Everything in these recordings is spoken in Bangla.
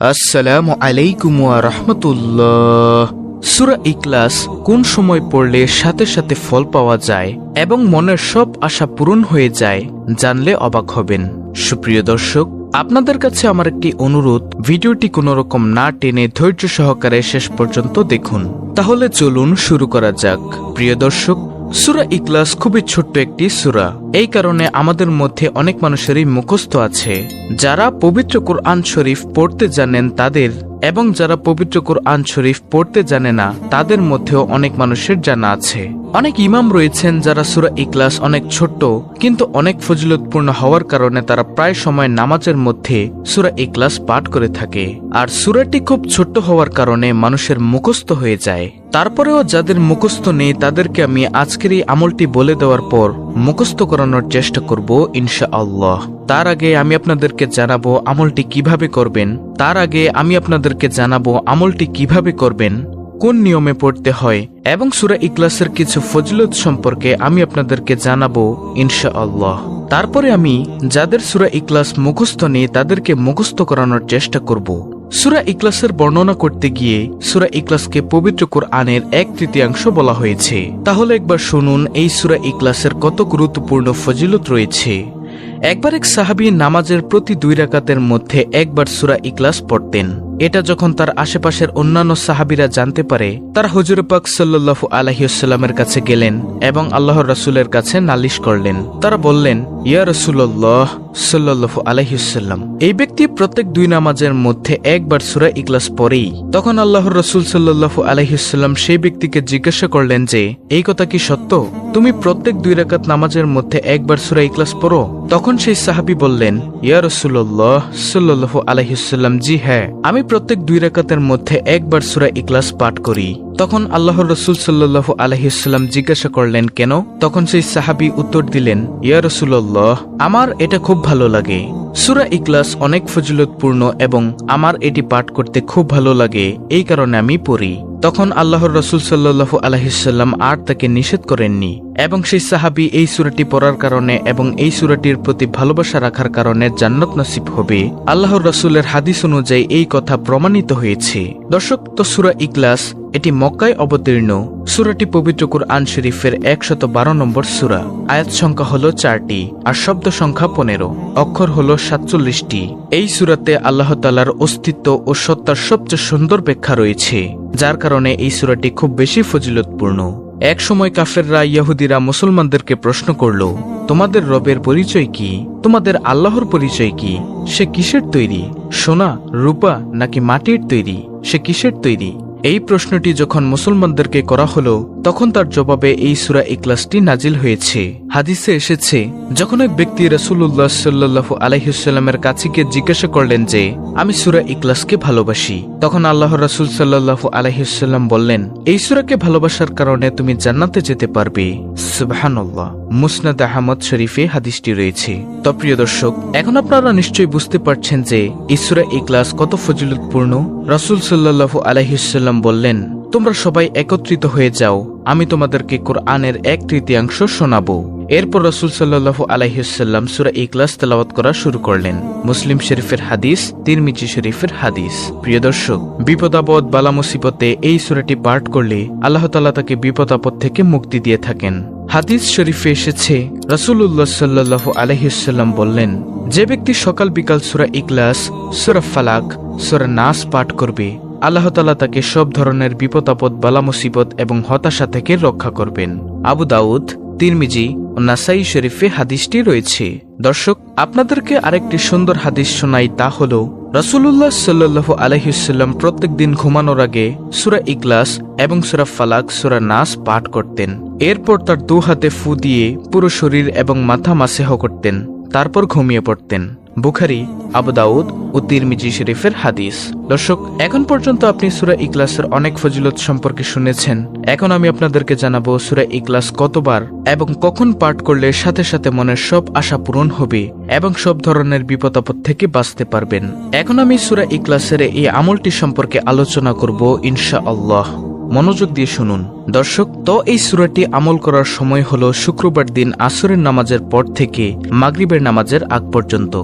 আসসালামু আলাইকুম ওয়া রাহমাতুল্লাহ। সূরা ইখলাস কোন সময় পড়লে সাথে সাথে ফল পাওয়া যায় এবং মনের সব আশা পূরণ হয়ে যায়, জানলে অবাক হবেন। সুপ্রিয় দর্শক, আপনাদের কাছে আমার একটি অনুরোধ, ভিডিওটি কোনো রকম না টেনে ধৈর্য সহকারে শেষ পর্যন্ত দেখুন। তাহলে চলুন শুরু করা যাক। প্রিয় দর্শক সুরা ইকলাস খুবই ছোট্ট একটি সুরা। এই কারণে আমাদের মধ্যে অনেক মানুষেরই মুখস্থ আছে। যারা পবিত্র কোরআন শরীফ পড়তে জানেন তাদের এবং যারা পবিত্র কোরআন শরীফ পড়তে জানে না, তাদের মধ্যেও অনেক মানুষের জানা আছে। অনেক ইমাম রয়েছেন যারা সুরা ইকলাস অনেক ছোট্ট, কিন্তু অনেক ফজিলতপূর্ণ হওয়ার কারণে তারা প্রায় সময় নামাজের মধ্যে সুরা ইকলাস পাঠ করে থাকে। আর সুরাটি খুব ছোট্ট হওয়ার কারণে মানুষের মুখস্থ হয়ে যায়। তারপরেও যাদের মুখস্থ নেই, তাদেরকে আমি আজকের এই আমলটি বলে দেওয়ার পর মুখস্থ করানোর চেষ্টা করব ইনশা আল্লাহ তার আগে আমি আপনাদেরকে জানাব আমলটি কীভাবে করবেন, তার আগে আমি আপনাদেরকে জানাব আমলটি কীভাবে করবেন, কোন নিয়মে পড়তে হয়, এবং সুরা ইকলাসের কিছু ফজলত সম্পর্কে আমি আপনাদেরকে জানাব ইনশা আল্লাহ তারপরে আমি যাদের সুরা ইকলাস মুখস্থ নেই, তাদেরকে মুখস্থ করানোর চেষ্টা করব। সুরা ইকলাসের বর্ণনা করতে গিয়ে সুরা ইকলাসকে পবিত্র কোরআনের এক তৃতীয়াংশ বলা হয়েছে। তাহলে একবার শুনুন, এই সুরা ইকলাসের কত গুরুত্বপূর্ণ ফজিলত রয়েছে। একবার এক সাহাবি নামাজের প্রতি দুই রাকাতের মধ্যে একবার সুরা ইকলাস পড়তেন। এটা যখন তার আশেপাশের অন্যান্য সাহাবিরা জানতে পারে, তারা হজুর পাক সাল্লু আলহিউসাল্লামের কাছে গেলেন এবং আল্লাহর রাসুলের কাছে নালিশ করলেন। তারা বললেন, ইয়া রসুল্লাহ সাল্লু আলহিউসাল্লাম এই ব্যক্তি প্রত্যেক দুই নামাজের মধ্যে একবার সুরা ইকলাস পরেই তখন আল্লাহর রসুল সাল্লু আলহিউসাল্লাম সেই ব্যক্তিকে জিজ্ঞাসা করলেন যে, এই কথা কি সত্য? তুমি প্রত্যেক দুই রাকাত নামাজের মধ্যে একবার সুরা ইকলাস পড়ো? তখন সেই সাহাবি বললেন, ইয়া রসুল্লাহ সাল্লু আলহিউসাল্লাম জি হ্যাঁ আমি প্রত্যেক দুই রাকাতের মধ্যে একবার সুরা ইকলাস পাঠ করি। তখন আল্লাহর রসুল সাল্লু আলহিসাল্লাম জিজ্ঞাসা করলেন, কেন? তখন সেই সাহাবি উত্তর দিলেন, ইয়া রসুল্লাহ আমার এটা খুব ভালো লাগে। সুরা ইকলাস অনেক ফজিলতপূর্ণ এবং আমার এটি পাঠ করতে খুব ভালো লাগে, এই কারণে আমি পড়ি। তখন আল্লাহর রসুল সাল্লু আলহিসাল্লাম আর তাকে নিষেধ করেননি এবং সেই সাহাবি এই সুরাটি পড়ার কারণে এবং এই সুরাটির প্রতি ভালোবাসা রাখার কারণে জান্নাত নসিব হবে। আল্লাহর রসুলের হাদিস অনুযায়ী এই কথা প্রমাণিত হয়েছে। দর্শক, তো সুরা ইকলাস এটি মক্কায় অবতীর্ণ। সুরাটি পবিত্র কুরআন শরীফের একশত বারো নম্বর সুরা। আয়াত সংখ্যা হল চারটি আর শব্দ সংখ্যা পনেরো। অক্ষর হল সাতচল্লিশটি। এই সুরাতে আল্লাহ তালার অস্তিত্ব ও সত্তার সবচেয়ে সুন্দর ব্যাখ্যা রয়েছে। যার কারণে এই সুরাটি খুব বেশি ফজিলতপূর্ণ। এক সময় কাফেররা ইয়াহুদিরা মুসলমানদেরকে প্রশ্ন করল, তোমাদের রবের পরিচয় কি? তোমাদের আল্লাহর পরিচয় কি? সে কিসের তৈরি? সোনা, রূপা নাকি মাটির তৈরি? সে কিসের তৈরি? এই প্রশ্নটি যখন মুসলমানদেরকে করা হলো তখন তার জবাবে এই সুরা ইকলাসটি নাজিল হয়েছে। হাদিসে এসেছে, যখন এক ব্যক্তি রসুল্লাহ সাল্লু আলহিসাল্লামের কাছে গিয়ে জিজ্ঞাসা করলেন যে, আমি সুরা ইকলাসকে ভালোবাসি? তখন আল্লাহ রসুল সাল্লাহু আলহিসাল্লাম বললেন, এই সুরাকে ভালোবাসার কারণে তুমি জান্নাতে যেতে পারবে। সুবাহান্লাহ মুসনাদ আহমদ শরীফে হাদিসটি রয়েছে। তো প্রিয় দর্শক, এখন আপনারা নিশ্চয়ই বুঝতে পারছেন যে ইসুরা ইকলাস কত ফজিলতপূর্ণ। রসুল সাল্লাহু আলহিসাল্লাম বললেন তোমরা সবাই একত্রিত হয়ে যাও, আমি তোমাদেরকে কোরআনের এক তৃতীয়াংশ শোনাবো। এরপর রসুল সাল্লাহু আলাইসাল্লাম সুরা ইকলাস তেলাওয়াত করা শুরু করলেন। মুসলিম শরীফের হাদিস, তিরমিজি শরীফের হাদিস। প্রিয় দর্শক বিপদ আপদ বালা মুসিবতে এই সুরাটি পাঠ করলে আল্লাহ তালা তাকে বিপদ আপদ থেকে মুক্তি দিয়ে থাকেন। হাদিস শরীফে এসেছে রসুল্লাহ সাল্লাহু আলহিসাল্লাম বললেন, যে ব্যক্তি সকাল বিকাল সুরা ইকলাস সুরা ফালাক, সুরা নাস পাঠ করবে আল্লাহ তালা তাকে সব ধরনের বিপদ, আপদ, বালা, মুসিবত এবং হতাশা থেকে রক্ষা করবেন। আবু দাউদ, তিরমিজি ও নাসাই শরীফে হাদিসটি রয়েছে। দর্শক, আপনাদেরকে আরেকটি সুন্দর হাদিস শোনাই তা হল রসুল্লাহ সাল্লু আলহিসাল্লাম প্রত্যেক দিন ঘুমানোর আগে সুরা ইকলাস এবং সুরা ফালাক, সুরা নাস পাঠ করতেন। এরপর তার দু হাতে ফু দিয়ে পুরো শরীর এবং মাথা মাসেহ করতেন। তারপর ঘুমিয়ে পড়তেন। বুখারি, আবু দাউদ ও তিরমিজি শরীফের হাদিস। দর্শক, এখন পর্যন্ত আপনি সুরা ইকলাসের অনেক ফজিলত সম্পর্কে শুনেছেন। এখন আমি আপনাদেরকে জানাব সুরা ইকলাস কতবার এবং কখন পাঠ করলে সাথে সাথে মনের সব আশা পূরণ হবে এবং সব ধরনের বিপদ আপদ থেকে বাঁচতে পারবেন। এখন আমি সুরা ইকলাসের এই আমলটি সম্পর্কে আলোচনা করব ইনশা আল্লাহ মনোযোগ দিয়ে শুনুন। দর্শক, তো এই সুরাটি আমল করার সময় হল শুক্রবার দিন আসরের নামাজের পর থেকে মাগরিবের নামাজের আগ পর্যন্ত।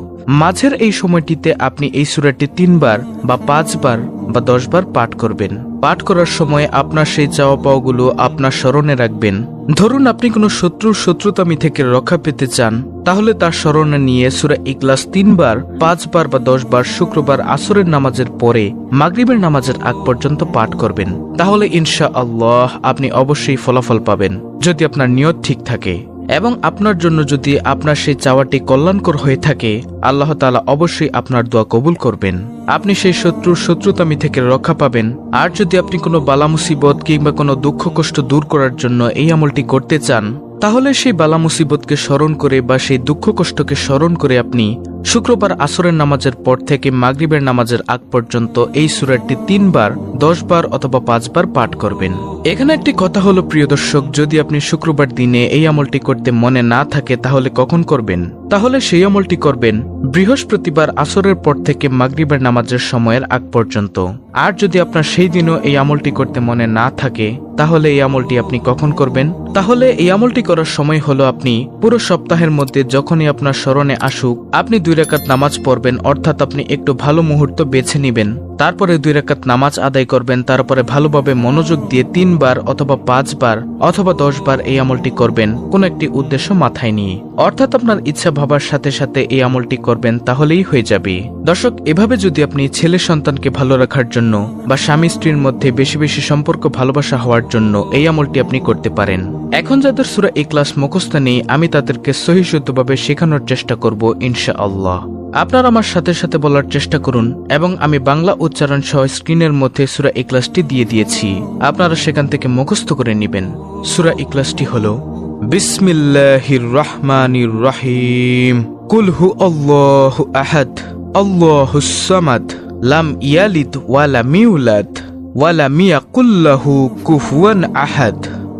মাঝের এই সময়টিতে আপনি এই সুরাটি তিনবার বা পাঁচবার বা দশবার পাঠ করবেন। পাঠ করার সময় আপনার সেই চাওয়া পাওয়াগুলো আপনার স্মরণে রাখবেন। ধরুন আপনি কোনো শত্রুর শত্রুতামি থেকে রক্ষা পেতে চান, তাহলে তার স্মরণে নিয়ে সুরা ইকলাস তিনবার, পাঁচবার বা দশবার শুক্রবার আসরের নামাজের পরে মাগরিবের নামাজের আগ পর্যন্ত পাঠ করবেন। তাহলে ইনশা আল্লাহ আপনি অবশ্যই ফলাফল পাবেন, যদি আপনার নিয়ত ঠিক থাকে। এবং আপনার জন্য যদি আপনার সেই চাওয়াটি কল্যাণকর হয়ে থাকে, আল্লাহ তালা অবশ্যই আপনার দোয়া কবুল করবেন। আপনি সেই শত্রুর শত্রুতামি থেকে রক্ষা পাবেন। আর যদি আপনি কোনো বালা মুসিবত কিংবা কোনো দুঃখ কষ্ট দূর করার জন্য এই আমলটি করতে চান, তাহলে সেই বালা মুসিবতকে স্মরণ করে বা সেই দুঃখ কষ্টকে স্মরণ করে আপনি শুক্রবার আসরের নামাজের পর থেকে মাগরিবের নামাজের আগ পর্যন্ত এই সুরাটি তিনবার, দশবার অথবা পাঁচবার পাঠ করবেন। এখানে একটি কথা হলো, প্রিয় দর্শক, যদি আপনি শুক্রবার দিনে এই আমলটি করতে মনে না থাকে, তাহলে কখন করবেন? তাহলে সেই আমলটি করবেন বৃহস্পতিবার আসরের পর থেকে মাগরিবের নামাজের সময়ের আগ পর্যন্ত। আর যদি আপনার সেই দিনও এই আমলটি করতে মনে না থাকে, তাহলে এই আমলটি আপনি কখন করবেন? তাহলে এই আমলটি করার সময় হলো আপনি পুরো সপ্তাহের মধ্যে যখনই আপনার স্মরণে আসুক, আপনি দুই রেখাত নামাজ পড়বেন, অর্থাৎ আপনি একটু ভালো মুহূর্ত বেছে নেবেন। তারপরে দুই রেখাত নামাজ আদায় করবেন, তারপরে ভালোভাবে মনোযোগ দিয়ে তিনবার অথবা পাঁচবার অথবা দশবার এই আমলটি করবেন, কোন একটি উদ্দেশ্য মাথায় নিয়ে। অর্থাৎ আপনার ইচ্ছা ভাবার সাথে সাথে এই আমলটি করবেন, তাহলেই হয়ে যাবে। দর্শক, এভাবে যদি আপনি ছেলে সন্তানকে ভালো রাখার জন্য বা স্বামী স্ত্রীর মধ্যে বেশি বেশি সম্পর্ক, ভালোবাসা হওয়ার জন্য এই আমলটি আপনি করতে পারেন। এখন যাদের সুরা এই ক্লাস মুখস্থ নেই, আমি তাদেরকে সহিশুদ্ধভাবে শেখানোর চেষ্টা করব ইনশা আল্লাহ। আপনারা আমার সাথে সাথে বলার চেষ্টা করুন এবং আমি বাংলা উচ্চারণ সহ স্ক্রিনের মধ্যে সুরা ইকলাসটি দিয়ে দিয়েছি। আপনারা সেখান থেকে মুখস্থ করে নেবেন। সুরা ইকলাসটি হল বিসমিল্লাহির রহমানির রহিম কুল হু আল্লাহু আহাদ আল্লাহুস সামাদ, লাম ইয়ালিদ ওয়ালা মিউলাদ ওয়ালা মিয়াকুল্লাহু কুফুয়ান আহাদ।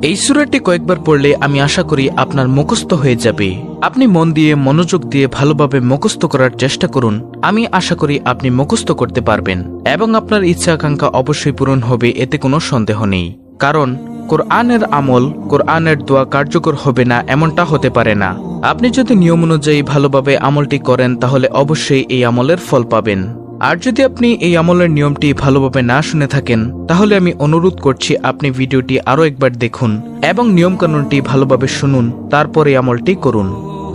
এই সুরাটি কয়েকবার পড়লে আমি আশা করি আপনার মুখস্থ হয়ে যাবে। আপনি মন দিয়ে মনোযোগ দিয়ে ভালোভাবে মুখস্থ করার চেষ্টা করুন। আমি আশা করি আপনি মুখস্থ করতে পারবেন এবং আপনার ইচ্ছা আকাঙ্ক্ষা অবশ্যই পূরণ হবে, এতে কোনো সন্দেহ নেই। কারণ, কোরআনের আমল কোরআনের দোয়া কার্যকর হবে না, এমনটা হতে পারে না। আপনি যদি নিয়ম অনুযায়ী ভালোভাবে আমলটি করেন, তাহলে অবশ্যই এই আমলের ফল পাবেন। আর যদি আপনি এই আমলের নিয়মটি ভালোভাবে না শুনে থাকেন, তাহলে আমি অনুরোধ করছি আপনি ভিডিওটি আরও একবার দেখুন এবং নিয়মকানুনটি ভালোভাবে শুনুন, তারপরে আমলটি করুন।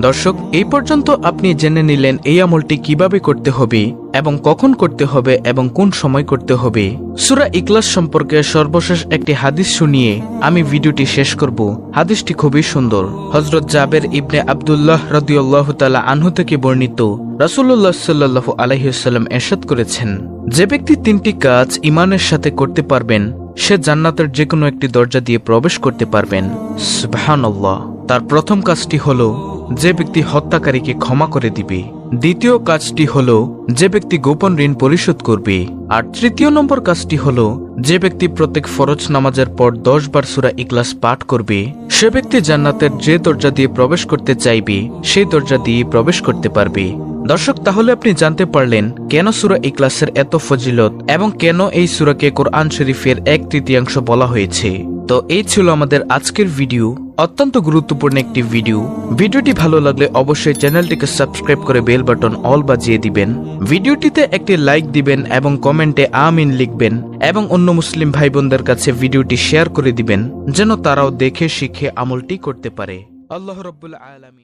দর্শক, এই পর্যন্ত আপনি জেনে নিলেন এই আমলটি কীভাবে করতে হবে এবং কখন করতে হবে এবং কোন সময় করতে হবে। সুরা ইকলাস সম্পর্কে সর্বশেষ একটি হাদিস শুনিয়ে আমি ভিডিওটি শেষ করব। হাদিসটি খুবই সুন্দর। হজরত জাবের ইবনে আবদুল্লাহ রদিউল্লাহ তালা আনহু থেকে বর্ণিত রাসুল্লাহ সাল্লাহ আলহিউসাল্লাম এরশাদ করেছেন, যে ব্যক্তি তিনটি কাজ ইমানের সাথে করতে পারবেন, সে জান্নাতের যে কোনো একটি দরজা দিয়ে প্রবেশ করতে পারবেন। সুবহানাল্লাহ। তার প্রথম কাজটি হলো যে ব্যক্তি হত্যাকারীকে ক্ষমা করে দিবে। দ্বিতীয় কাজটি হল, যে ব্যক্তি গোপন ঋণ পরিশোধ করবে। আর তৃতীয় নম্বর কাজটি হল, যে ব্যক্তি প্রত্যেক ফরজ নামাজের পর দশ বার সুরা ইকলাস পাঠ করবে, সে ব্যক্তি জান্নাতের যে দরজা দিয়ে প্রবেশ করতে চাইবে, সেই দরজা দিয়ে প্রবেশ করতে পারবে। দর্শক, তাহলে আপনি জানতে পারলেন কেন সুরা ইকলাসের এত ফজিলত এবং কেন এই সুরাকে কোরআন শরীফের এক তৃতীয়াংশ বলা হয়েছে। তো এই ছিল আমাদের আজকের ভিডিও, অত্যন্ত গুরুত্বপূর্ণ একটি ভিডিও। ভিডিওটি ভালো লাগলে অবশ্যই চ্যানেলটিকে সাবস্ক্রাইব করে বেল বাটন অল বাজিয়ে দিবেন। ভিডিওটিতে একটি লাইক দিবেন এবং কমেন্টে আমিন লিখবেন এবং অন্য মুসলিম ভাই বোনদের কাছে ভিডিওটি শেয়ার করে দিবেন, যেন তারাও দেখে, শিখে আমলটি করতে পারে। আল্লাহ রব্বুল আলমিন।